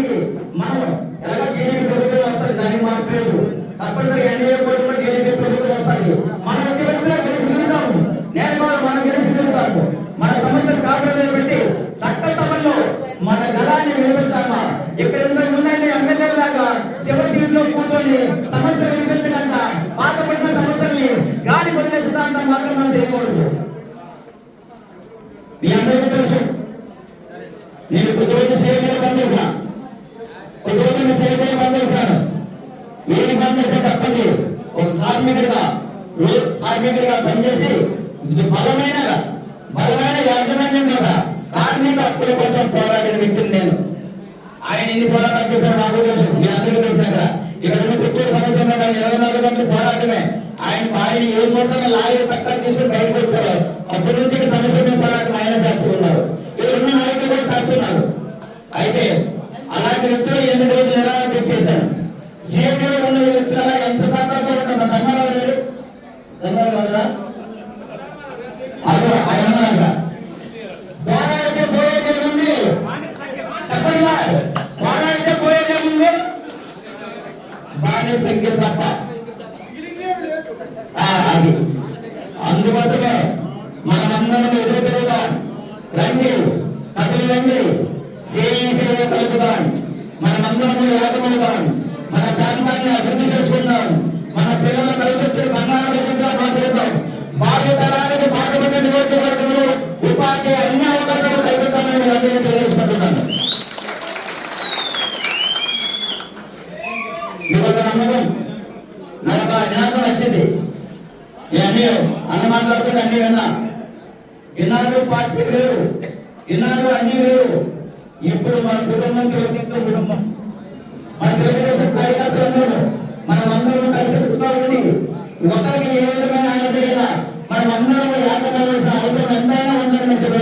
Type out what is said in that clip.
ఎలాగో టీడీపీ ప్రభుత్వం వస్తుంది దానికి మార్పు పేరు. తప్పనిసరిగా ఎన్డీఏ కూటమిలో టీడీపీ ప్రభుత్వం వస్తుంది. మనం ఎన్ని గెలిచి తిరుగుతాము నేను కూడా మనం గెలిచి తిరుగుతాము మన సమస్యలు కాకుండా నిలబెట్టి చట్టసభలో మన గలాన్ని నిలబెడతామా? ఇక్కడ ఇంతకు ముందండి ఎమ్మెల్యే లాగా చివరి సీట్లో కూర్చొని సమస్యలు వినిపించకుండా పాతపడిన సమస్యల్ని గాలి వదిలే సిద్ధాంతం మాత్రం మనం చేయకూడదు. మీ అందరికీ తెలుసు. నేను బంద్ ఒక కార్మికుడిగా కార్మికుడిగా పనిచేసి బలమైన బలమైన యాజమాన్యం కదా. కార్మిక హక్కుల కోసం పోరాడిన వ్యక్తిని నేను. ఆయన ఎన్ని పోరాటాలు చేశారు నాకు తెలుసు మీ అందరికీ తెలుసు అక్కడ ఇక్కడ ఉన్న పుత్తూరు సమస్య మీద ఇరవై నాలుగు గంటలు పోరాటమే. ఆయన ఆయన ఏ మొత్తంగా లాయర్ పక్కన తీసుకుని బయటకు వచ్చారు అప్పటి నుంచి సమస్య మీద పోరాటం ఆయన చేస్తూ ఉన్నారు. ఇక్కడ ఉన్న నాయకులు కూడా చేస్తున్నారు. అయితే అందుకోసమే మనమందరం ఎదురు రండి కథలు రండి సేవ కలుపుదాం. మనమందరం ఏకమవుదాం ఉపాధి అన్ని అవకాశాలు కలుగుతామని అందరికీ తెలియజేసుకుంటున్నాను మీ నమ్మకం నాకు జ్ఞాపకం వచ్చింది అన్న మాట్లాడుతుంటే అన్ని విన్నా ఇన్నాళ్ళు పార్టీ వేరు ఇన్నాళ్ళు అన్ని వేరు ఇప్పుడు మన కుటుంబం తెలుగుదేశం కుటుంబం మన తెలుగుదేశం కార్యకర్తలందరూ అందరం కలిసి ఒకరికి